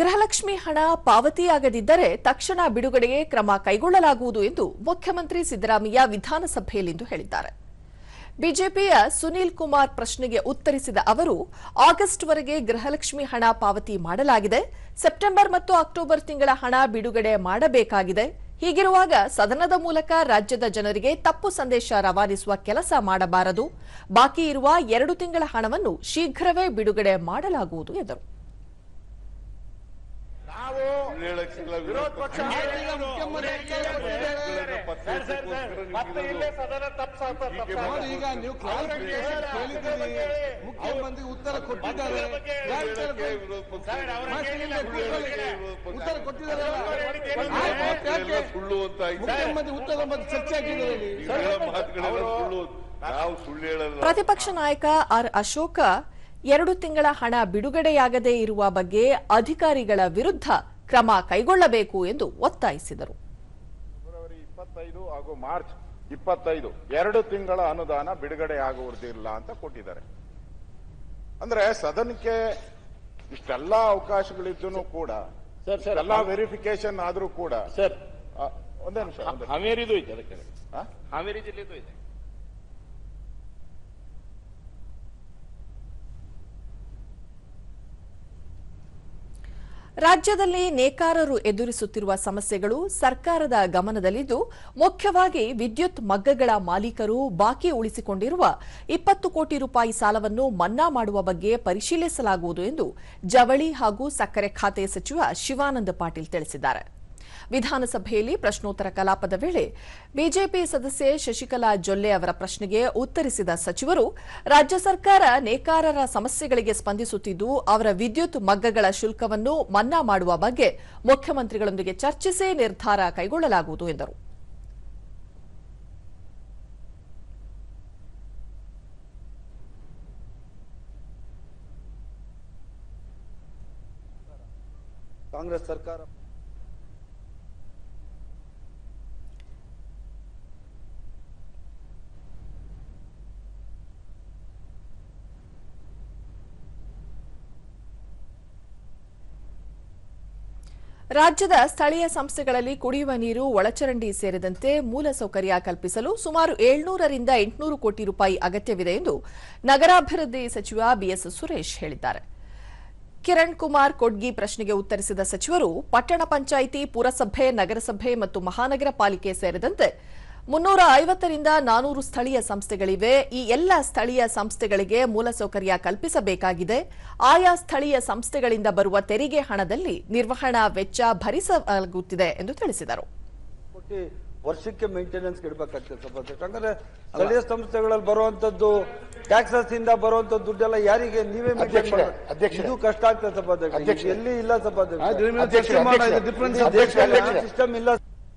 ಗೃಹಲಕ್ಷ್ಮಿ ಹಣ ಪಾವತಿಯಾಗದಿದ್ದರೆ ತಕ್ಷಣ ಬಿಡುಗಡೆಗೆ ಕ್ರಮ ಕೈಗೊಳ್ಳಲಾಗುವುದು ಎಂದು ಮುಖ್ಯಮಂತ್ರಿ ಸಿದ್ದರಾಮಯ್ಯ ವಿಧಾನಸಭೆಯಲ್ಲಿಂದು ಹೇಳಿದ್ದಾರೆ. ಬಿಜೆಪಿಯ ಸುನೀಲ್ ಕುಮಾರ್ ಪ್ರಶ್ನೆಗೆ ಉತ್ತರಿಸಿದ ಅವರು, ಆಗಸ್ಟ್ವರೆಗೆ ಗೃಹಲಕ್ಷ್ಮಿ ಹಣ ಪಾವತಿ ಮಾಡಲಾಗಿದೆ. ಸೆಪ್ಟೆಂಬರ್ ಮತ್ತು ಅಕ್ಟೋಬರ್ ತಿಂಗಳ ಹಣ ಬಿಡುಗಡೆ ಮಾಡಬೇಕಾಗಿದೆ. ಹೀಗಿರುವಾಗ ಸದನದ ಮೂಲಕ ರಾಜ್ಯದ ಜನರಿಗೆ ತಪ್ಪು ಸಂದೇಶ ರವಾನಿಸುವ ಕೆಲಸ ಮಾಡಬಾರದು. ಬಾಕಿ ಇರುವ ಎರಡು ತಿಂಗಳ ಹಣವನ್ನು ಶೀಘ್ರವೇ ಬಿಡುಗಡೆ ಮಾಡಲಾಗುವುದು ಎಂದರು. ನಾವು ವಿರೋಧ ಪಕ್ಷ ಮತ್ತೆ ಇಲ್ಲೇ ಸದನ ತಪ್ಪ ನೋಡಿ ಈಗ ನೀವು ಕ್ಲಾರಿಫಿಕೇಶನ್ ಕೇಳಿದ್ದೀರಿ ಮುಖ್ಯಮಂತ್ರಿ ಉತ್ತರ ಕೊಟ್ಟಿದ್ದಾರೆ ಉತ್ತರ ಕೊಟ್ಟಿದ್ದಾರೆ ಸುಳ್ಳು ಅಂತ ಆಯ್ತು. ಮುಖ್ಯಮಂತ್ರಿ ಉತ್ತರ ಮತ್ತೆ ಚರ್ಚೆ ನಾವು ಸುಳ್ಳು ಹೇಳಲ್ಲ ಪ್ರತಿಪಕ್ಷ ನಾಯಕ ಆರ್ ಅಶೋಕ ಎರಡು ತಿಂಗಳ ಹಣ ಬಿಡುಗಡೆಯಾಗದೇ ಇರುವ ಬಗ್ಗೆ ಅಧಿಕಾರಿಗಳ ವಿರುದ್ಧ ಕ್ರಮ ಕೈಗೊಳ್ಳಬೇಕು ಎಂದು ಒತ್ತಾಯಿಸಿದರು. ಫೆಬ್ರವರಿ ಇಪ್ಪತ್ತೈದು ಹಾಗೂ ಮಾರ್ಚ್ ಇಪ್ಪತ್ತೈದು ಎರಡು ತಿಂಗಳ ಅನುದಾನ ಬಿಡುಗಡೆ ಆಗುವುದಿಲ್ಲ ಅಂತ ಕೊಟ್ಟಿದ್ದಾರೆ. ಅಂದ್ರೆ ಸದನಕ್ಕೆ ಇಷ್ಟೆಲ್ಲ ಅವಕಾಶಗಳಿದ್ದು ಕೂಡ ಸರ್ ಸರ್ ಎಲ್ಲ ವೆರಿಫಿಕೇಶನ್ ಆದ್ರೂ ಕೂಡ ಸರ್. ಒಂದೇ ನಿಮಿಷ ಒಂದೇ ಹಾವೇರಿದು ಇದೆ ಅದಕ್ಕೆ. ಆ? ಹಾವೇರಿ ಜಿಲ್ಲೆದು ಇದೆ. ರಾಜ್ಯದಲ್ಲಿ ನೇಕಾರರು ಎದುರಿಸುತ್ತಿರುವ ಸಮಸ್ಯೆಗಳು ಸರ್ಕಾರದ ಗಮನದಲ್ಲಿದ್ದು, ಮುಖ್ಯವಾಗಿ ವಿದ್ಯುತ್ ಮಗ್ಗಗಳ ಮಾಲೀಕರು ಬಾಕಿ ಉಳಿಸಿಕೊಂಡಿರುವ ಇಪ್ಪತ್ತು ಕೋಟಿ ರೂಪಾಯಿ ಸಾಲವನ್ನು ಮನ್ನಾ ಮಾಡುವ ಬಗ್ಗೆ ಪರಿಶೀಲಿಸಲಾಗುವುದು ಎಂದು ಜವಳಿ ಹಾಗೂ ಸಕ್ಕರೆ ಖಾತೆ ಸಚಿವ ಶಿವಾನಂದ ಪಾಟೀಲ್ ತಿಳಿಸಿದ್ದಾರೆ. ವಿಧಾನಸಭೆಯಲ್ಲಿ ಪ್ರಶ್ನೋತ್ತರ ಕಲಾಪದ ವೇಳೆ ಬಿಜೆಪಿ ಸದಸ್ಯೆ ಶಶಿಕಲಾ ಜೊಲ್ಲೆ ಅವರ ಪ್ರಶ್ನೆಗೆ ಉತ್ತರಿಸಿದ ಸಚಿವರು, ರಾಜ್ಯ ಸರ್ಕಾರ ನೇಕಾರರ ಸಮಸ್ಯೆಗಳಿಗೆ ಸ್ಪಂದಿಸುತ್ತಿದ್ದು, ಅವರ ವಿದ್ಯುತ್ ಮಗ್ಗಗಳ ಶುಲ್ಕವನ್ನು ಮನ್ನಾ ಮಾಡುವ ಬಗ್ಗೆ ಮುಖ್ಯಮಂತ್ರಿಗಳೊಂದಿಗೆ ಚರ್ಚಿಸಿ ನಿರ್ಧಾರ ಕೈಗೊಳ್ಳಲಾಗುವುದು ಎಂದರು. ಕಾಂಗ್ರೆಸ್ ಸರ್ಕಾರ ರಾಜ್ಯದ ಸ್ಥಳೀಯ ಸಂಸ್ಥೆಗಳಲ್ಲಿ ಕುಡಿಯುವ ನೀರು, ಒಳಚರಂಡಿ ಸೇರಿದಂತೆ ಮೂಲಸೌಕರ್ಯ ಕಲ್ಪಿಸಲು ಸುಮಾರು ಏಳ್ನೂರರಿಂದ ಎಂಟುನೂರು ಕೋಟಿ ರೂಪಾಯಿ ಅಗತ್ಯವಿದೆ ಎಂದು ನಗರಾಭಿವೃದ್ಧಿ ಸಚಿವ ಬಿಎಸ್ ಸುರೇಶ್ ಹೇಳಿದ್ದಾರೆ. ಕಿರಣ್ ಕುಮಾರ್ ಕೊಡ್ಗಿ ಪ್ರಶ್ನೆಗೆ ಉತ್ತರಿಸಿದ ಸಚಿವರು, ಪಟ್ಟಣ ಪಂಚಾಯಿತಿ, ಪುರಸಭೆ, ನಗರಸಭೆ ಮತ್ತು ಮಹಾನಗರ ಪಾಲಿಕೆ ಸೇರಿದಂತೆ ಮುನ್ನೂರ ಐವತ್ತರಿಂದ ನಾನೂರು ಸ್ಥಳೀಯ ಸಂಸ್ಥೆಗಳಿವೆ. ಈ ಎಲ್ಲ ಸ್ಥಳೀಯ ಸಂಸ್ಥೆಗಳಿಗೆ ಮೂಲಸೌಕರ್ಯ ಕಲ್ಪಿಸಬೇಕಾಗಿದೆ. ಆಯಾ ಸ್ಥಳೀಯ ಸಂಸ್ಥೆಗಳಿಂದ ಬರುವ ತೆರಿಗೆ ಹಣದಲ್ಲಿ ನಿರ್ವಹಣಾ ವೆಚ್ಚ ಭರಿಸಲಾಗುತ್ತಿದೆ ಎಂದು ತಿಳಿಸಿದರು. ವರ್ಷಕ್ಕೆ ಮೇಂಟೆನೆನ್ಸ್ ಇಡಬೇಕಾಗ್ತದೆ ಸ್ಥಳೀಯ ಸಂಸ್ಥೆಗಳಲ್ಲಿ ಬರುವಂತದ್ದು ಟ್ಯಾಕ್ಸಸ್ ಇಂದ ಬರುವಂತ ದುಡ್ಡೆಲ್ಲ ಯಾರಿಗೆ ನೀವೇ? ಇದು ಕಷ್ಟ ಆಗ್ತದೆ ಸಭಾಧ್ಯಕ್ಷ. ಎಲ್ಲಿ ಇಲ್ಲ ಸಭಾಧ್ಯಕ್ಷ. ಸಿಸ್ಟಮ್ ಇಲ್ಲ